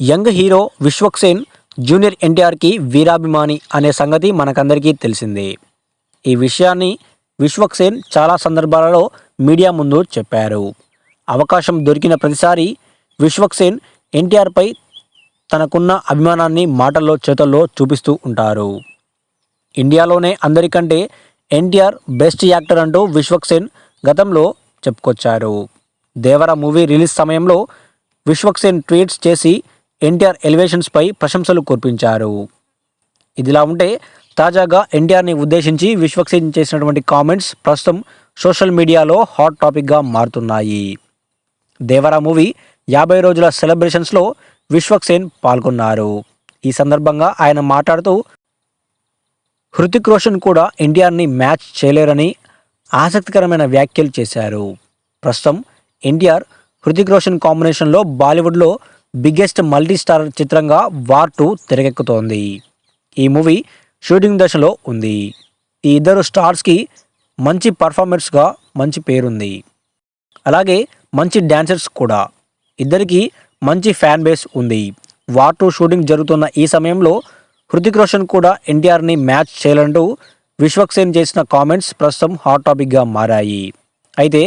Young hero Vishwaksen junior ఎన్టీఆర్కి వీరాభిమాని అనే సంగతి మనకందరికీ తెలిసిందే. ఈ విషయాన్ని విశ్వక్సేన్ చాలా సందర్భాలలో మీడియా ముందు చెప్పారు. అవకాశం దొరికిన ప్రతిసారి విశ్వక్సేన్ ఎన్టీఆర్పై తనకున్న అభిమానాన్ని మాటల్లో చేతల్లో చూపిస్తూ ఉంటారు. ఇండియాలోనే అందరికంటే ఎన్టీఆర్ బెస్ట్ యాక్టర్ అంటూ విశ్వక్సేన్ గతంలో చెప్పుకొచ్చారు. దేవర మూవీ రిలీజ్ సమయంలో విశ్వక్సేన్ ట్వీట్స్ చేసి ఎన్టీఆర్ ఎలివేషన్స్పై ప్రశంసలు కురిపించారు. ఇదిలా ఉంటే తాజాగా ఎన్టీఆర్ని ఉద్దేశించి విశ్వక్సేన్ చేసినటువంటి కామెంట్స్ ప్రస్తుతం సోషల్ మీడియాలో హాట్ టాపిక్గా మారుతున్నాయి. దేవరా మూవీ యాభై రోజుల సెలబ్రేషన్స్లో విశ్వక్సేన్ పాల్గొన్నారు. ఈ సందర్భంగా ఆయన మాట్లాడుతూ హృతిక్ రోషన్ కూడా ఎన్టీఆర్ని మ్యాచ్ చేయలేరని ఆసక్తికరమైన వ్యాఖ్యలు చేశారు. ప్రస్తుతం ఎన్టీఆర్ హృతిక్ రోషన్ కాంబినేషన్లో బాలీవుడ్లో బిగ్గెస్ట్ మల్టీ స్టార్ చిత్రంగా వార్ టూ తెరకెక్కుతోంది. ఈ మూవీ షూటింగ్ దశలో ఉంది. ఈ ఇద్దరు స్టార్స్కి మంచి పర్ఫార్మెన్స్గా మంచి పేరుంది. అలాగే మంచి డ్యాన్సర్స్ కూడా. ఇద్దరికి మంచి ఫ్యాన్ బేస్ ఉంది. వార్ టూ షూటింగ్ జరుగుతున్న ఈ సమయంలో హృతిక్ రోషన్ కూడా ఎన్టీఆర్ని మ్యాచ్ చేయాలంటూ విశ్వక్సేన్ చేసిన కామెంట్స్ ప్రస్తుతం హాట్ టాపిక్గా మారాయి. అయితే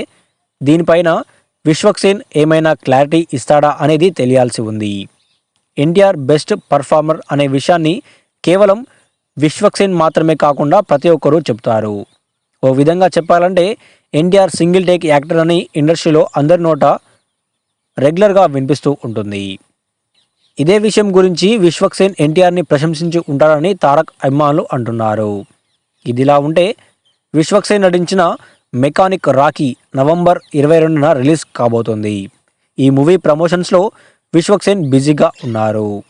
దీనిపైన విశ్వక్సేన్ ఏమైనా క్లారిటీ ఇస్తాడా అనేది తెలియాల్సి ఉంది. ఎన్టీఆర్ బెస్ట్ పర్ఫార్మర్ అనే విషయాన్ని కేవలం విశ్వక్సేన్ మాత్రమే కాకుండా ప్రతి ఒక్కరూ చెప్తారు. ఓ విధంగా చెప్పాలంటే ఎన్టీఆర్ సింగిల్ టేక్ యాక్టర్ అని ఇండస్ట్రీలో అందరి నోట రెగ్యులర్గా వినిపిస్తూ ఉంటుంది. ఇదే విషయం గురించి విశ్వక్సేన్ ఎన్టీఆర్ని ప్రశంసించి ఉంటారని తారక్ అభిమానులు అంటున్నారు. ఇదిలా ఉంటే విశ్వక్సేన్ నటించిన మెకానిక్ రాకీ నవంబర్ ఇరవై రెండున రిలీజ్ కాబోతోంది. ఈ మూవీ ప్రమోషన్స్లో విశ్వక్సేన్ బిజీగా ఉన్నారు.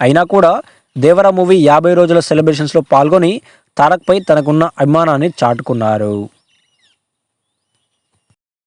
అయినా కూడా దేవరా మూవీ యాభై రోజుల సెలబ్రేషన్స్లో పాల్గొని తారక్పై తనకున్న అభిమానాన్ని చాటుకున్నారు.